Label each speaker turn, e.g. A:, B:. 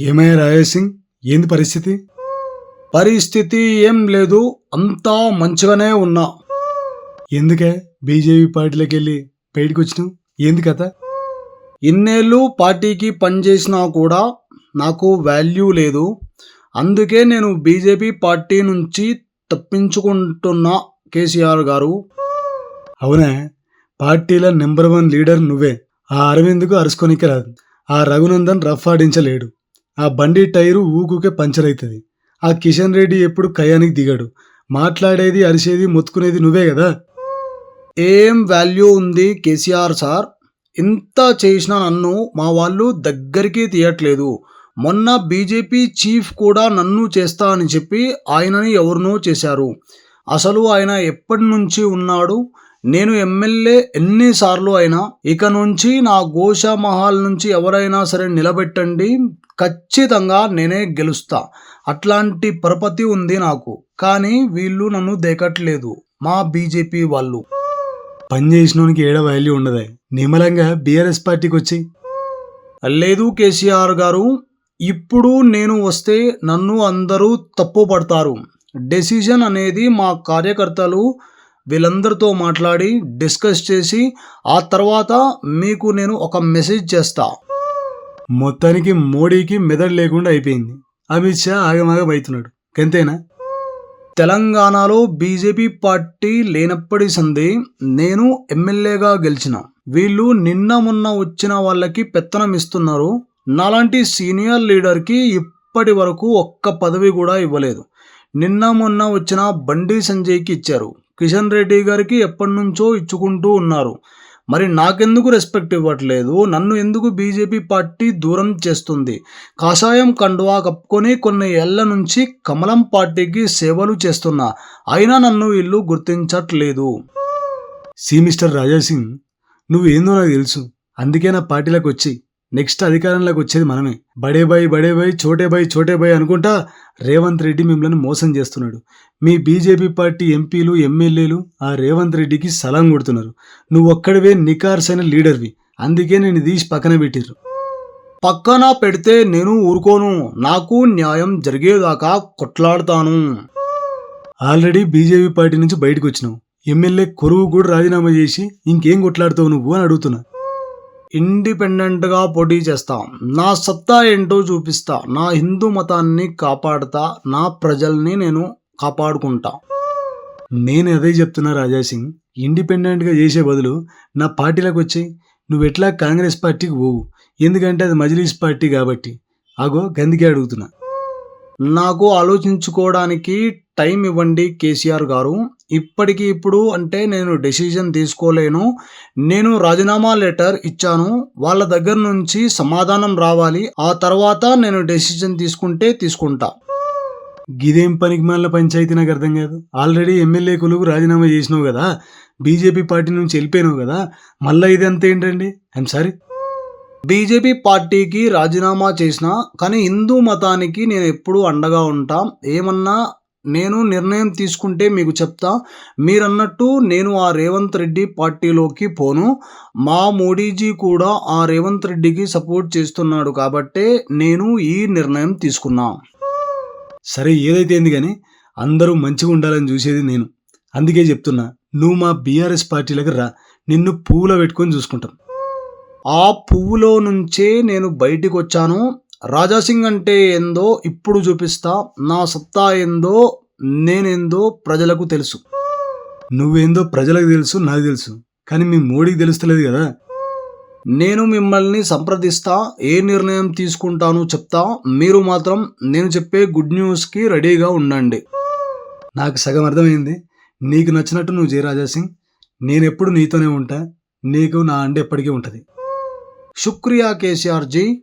A: ఏమయ్యా రాయసింగ్ ఏంది పరిస్థితి? పరిస్థితి ఏం లేదు. అంతా మంచిగానే ఉన్నా. ఎందుకే? బీజేపీ పార్టీలోకి వెళ్ళి బయటకు వచ్చినావు ఏంది కథ? ఇన్నేళ్ళు పార్టీకి పనిచేసినా కూడా నాకు వాల్యూ లేదు. అందుకే నేను బీజేపీ పార్టీ నుంచి తప్పించుకుంటున్నా కేసీఆర్ గారు. అవునే. పార్టీల నెంబర్ వన్ లీడర్ నువ్వే. ఆ అరవింద్కు అరుసుకొనికి రాదు ఆ రఘునందన్ రఫ్ ఆడించలేడు. ఆ బండి టైరు ఊకుకే పంచర్ అవుతుంది ఆ కిషన్ రెడ్డి ఎప్పుడు కయానికి దిగాడు. మాట్లాడేది అరిసేది మొత్తుకునేది నువ్వే కదా? ఏం వాల్యూ ఉంది కేసీఆర్ సార్? ఇంత చేసినా నన్ను మా వాళ్ళు దగ్గరికి తీయట్లేదు. మొన్న బీజేపీ చీఫ్ కూడా నన్ను చేస్తా అని చెప్పి ఆయనని ఎవరినో చేశారు. అసలు ఆయన ఎప్పటి నుంచి ఉన్నాడు? నేను ఎమ్మెల్యే ఎన్నిసార్లు అయినా ఇక నుంచి నా గోష మహల్ నుంచి ఎవరైనా సరే నిలబెట్టండి ఖచ్చితంగా నేనే గెలుస్తా. అట్లాంటి పరపతి ఉంది నాకు. కానీ వీళ్ళు నన్ను దేకట్లేదు. మా బీజేపీ వాళ్ళు. పని చేసినోనికి ఏడ వాల్యూ ఉండదే? నిమ్మలంగా బీఆర్ఎస్ పార్టీకి వచ్చి లేదు కేసీఆర్ గారు. ఇప్పుడు నేను వస్తే నన్ను అందరూ తప్పు పడతారు డెసిషన్ అనేది మా కార్యకర్తలు వీళ్ళందరితో మాట్లాడి డిస్కస్ చేసి ఆ తర్వాత మీకు నేను ఒక మెసేజ్ చేస్తా. మొత్తానికి మోడీకి మెదడు లేకుండా అయిపోయింది. అమిత్ షా ఆగమాగం అవుతున్నాడు గంతేనా? తెలంగాణలో బీజేపీ పార్టీ లేనప్పటి సంది నేను ఎమ్మెల్యేగా గెలిచిన. వీళ్ళు నిన్న మొన్న వచ్చిన వాళ్ళకి పెత్తనం ఇస్తున్నారు. నాలాంటి సీనియర్ లీడర్కి ఇప్పటి వరకు ఒక్క పదవి కూడా ఇవ్వలేదు. నిన్న మొన్న వచ్చిన బండి సంజయ్కి ఇచ్చారు. కిషన్ రెడ్డి గారికి ఎప్పటి నుంచో ఇచ్చుకుంటూ ఉన్నారు. మరి నాకెందుకు రెస్పెక్ట్ ఇవ్వట్లేదు? నన్ను ఎందుకు బీజేపీ పార్టీ దూరం చేస్తుంది? కాషాయం కండువా కప్పుకొని కొన్ని ఏళ్ళ నుంచి కమలం పార్టీకి సేవలు చేస్తున్నా. అయినా నన్ను వీళ్ళు గుర్తించట్లేదు. సి మిస్టర్ రాజాసింగ్ నువ్వేందో నాకు తెలుసు. అందుకే నా పార్టీలోకి వచ్చి నెక్స్ట్ అధికారంలోకి వచ్చేది మనమే. బడే బాయ్ బడే బాయ్ చోటే బాయ్ చోటే బాయ్ అనుకుంటా రేవంత్ రెడ్డి మిమ్మల్ని మోసం చేస్తున్నాడు. మీ బీజేపీ పార్టీ ఎంపీలు ఎమ్మెల్యేలు ఆ రేవంత్ రెడ్డికి సలాం కొడుతున్నారు. నువ్వు ఒక్కడివే నికార్స్ అయిన లీడర్వి. అందుకే నేను తీసి పక్కన పెట్టిర్రు. పక్కన పెడితే నేను ఊరుకోను. నాకు న్యాయం జరిగేదాకా కొట్లాడతాను. ఆల్రెడీ బీజేపీ పార్టీ నుంచి బయటకు వచ్చినావు. ఎమ్మెల్యే కొరువు కూడా రాజీనామా చేసి ఇంకేం కొట్లాడుతావు నువ్వు అని అడుగుతున్నా. ఇండిపెండెంట్గా పోటీ చేస్తా. నా సత్తా ఏంటో చూపిస్తా. నా హిందూ మతాన్ని కాపాడుతా. నా ప్రజల్ని నేను కాపాడుకుంటా. నేను అదే చెప్తున్నా రాజా సింగ్ ఇండిపెండెంట్గా చేసే బదులు నా పార్టీలోకి వచ్చి నువ్వు ఎట్లా కాంగ్రెస్ పార్టీకి పోవు? ఎందుకంటే అది మజ్లీస్ పార్టీ కాబట్టి. అగో గందికే అడుగుతున్నా. నాకు ఆలోచించుకోవడానికి టైం ఇవ్వండి కేసీఆర్ గారు. ఇప్పటికి ఇప్పుడు అంటే నేను డెసిజన్ తీసుకోలేను. నేను రాజీనామా లెటర్ ఇచ్చాను. వాళ్ళ దగ్గర నుంచి సమాధానం రావాలి. ఆ తర్వాత నేను డెసిజన్ తీసుకుంటే తీసుకుంటా. గిదేం పనికి మళ్ళీ పంచాయతీ నాకు అర్థం కాదు. ఆల్రెడీ ఎమ్మెల్యే కొలుగు రాజీనామా చేసినావు కదా. బీజేపీ పార్టీ నుంచి వెళ్ళిపోయినావు కదా. మళ్ళీ ఇదంతా ఏంటండి? ఐఎమ్ సారీ బీజేపీ పార్టీకి రాజీనామా చేసిన కానీ హిందూ మతానికి నేను ఎప్పుడూ అండగా ఉంటాం. ఏమన్నా నేను నిర్ణయం తీసుకుంటే మీకు చెప్తా. మీరన్నట్టు నేను ఆ రేవంత్ రెడ్డి పార్టీలోకి పోను. మా మోడీజీ కూడా ఆ రేవంత్ రెడ్డికి సపోర్ట్ చేస్తున్నాడు కాబట్టే నేను ఈ నిర్ణయం తీసుకున్నా. సరే ఏదైతే ఏంది కానీ అందరూ మంచిగా ఉండాలని చూసేది నేను. అందుకే చెప్తున్నా నువ్వు మా బీఆర్ఎస్ పార్టీలకు రా. నిన్ను పువ్వులో పెట్టుకొని చూసుకుంటాం. ఆ పువ్వులో నుంచే నేను బయటికి వచ్చాను. రాజాసింగ్ అంటే ఏందో ఇప్పుడు చూపిస్తా. నా సత్తా ఏందో నేనేందో ప్రజలకు తెలుసు. నువ్వేందో ప్రజలకు తెలుసు నాకు తెలుసు. కానీ మీ మోడీకి తెలుస్తలేదు కదా. నేను మిమ్మల్ని సంప్రదిస్తా ఏ నిర్ణయం తీసుకుంటాను చెప్తా. మీరు మాత్రం నేను చెప్పే గుడ్ న్యూస్కి రెడీగా ఉండండి. నాకు సగం అర్థమైంది. నీకు నచ్చినట్టు నువ్వు జయ రాజాసింగ్. నేను ఎప్పుడు నీతోనే ఉంటా. నీకు నా అండ ఎప్పటికీ ఉంటుంది. శుక్రియా కేసీఆర్ జీ